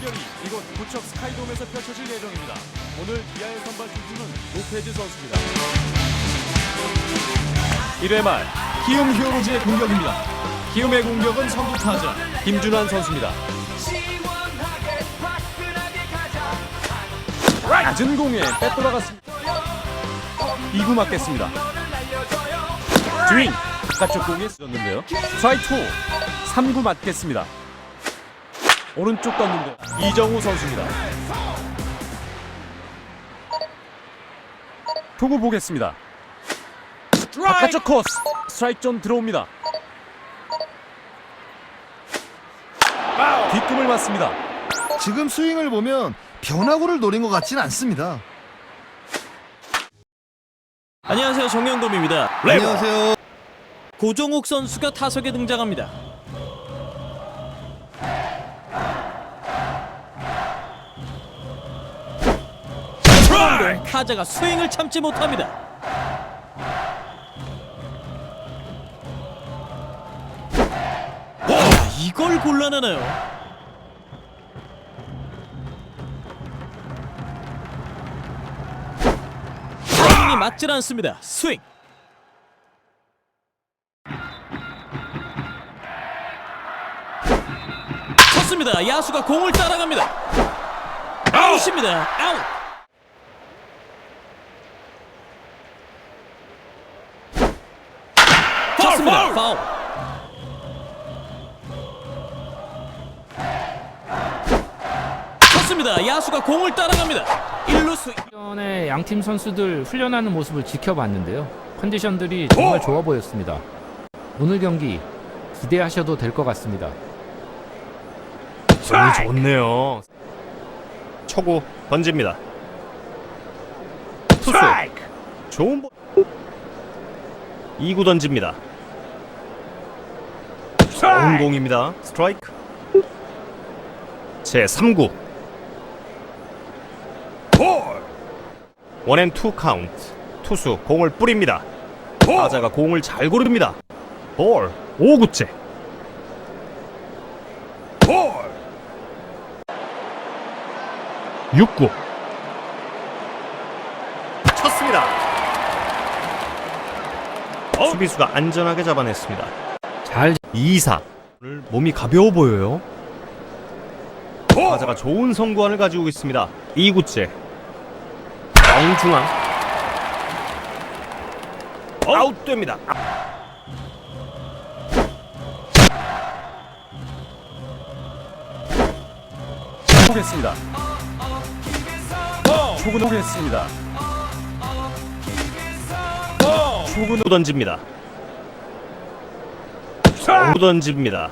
대결이 이곳 부척 스카이돔에서 펼쳐질 예정입니다. 오늘 기아의 선발 투수는 로페즈 선수입니다. 1회 말 키움 히어로즈의 공격입니다. 키움의 공격은 선두 타자 김준환 선수입니다. 낮은 공에 빼돌아갔습니다. 2구 맞겠습니다. 스윙 바깥쪽 공에 쓰였는데요. 스트라이크 2 3구 맞겠습니다. 오른쪽 떴는데 이정우 선수입니다. 투구 보겠습니다. 바깥쪽 코스 스트라이크 좀 들어옵니다. 뒷꿈을 맞습니다. 지금 스윙을 보면 변화구를 노린 것 같진 않습니다. 안녕하세요 정영돔입니다. 안녕하세요. 고종욱 선수가 타석에 등장합니다. 타자가 스윙을 참지 못합니다. 와, 이걸 곤란하나요? 타이밍이 맞질 않습니다. 스윙. 쳤습니다. 야수가 공을 따라갑니다. 아웃입니다. 아웃. 쳤습니다. 파울. 쳤습니다. 야수가 공을 따라갑니다. 1루수 전에 양팀 선수들 훈련하는 모습을 지켜봤는데요. 컨디션들이 정말 좋아 보였습니다. 오늘 경기 기대하셔도 될 것 같습니다. 공이 좋네요. 초구 던집니다. 투수 좋은 볼. 2구 던집니다. 좋은 공입니다. 스트라이크. 제 3구. 원앤 투 카운트. 투수 공을 뿌립니다. 타자가 공을 잘 고릅니다. 볼 5구째. 6구 쳤습니다. 수비수가 안전하게 잡아냈습니다. 잘 2사 오늘 몸이 가벼워 보여요. 타자가 좋은 성구안을 가지고 있습니다. 2구째 정중앙 아웃됩니다. 보겠습니다. 초구 보겠습니다. 초구 던집니다. 정 던집니다.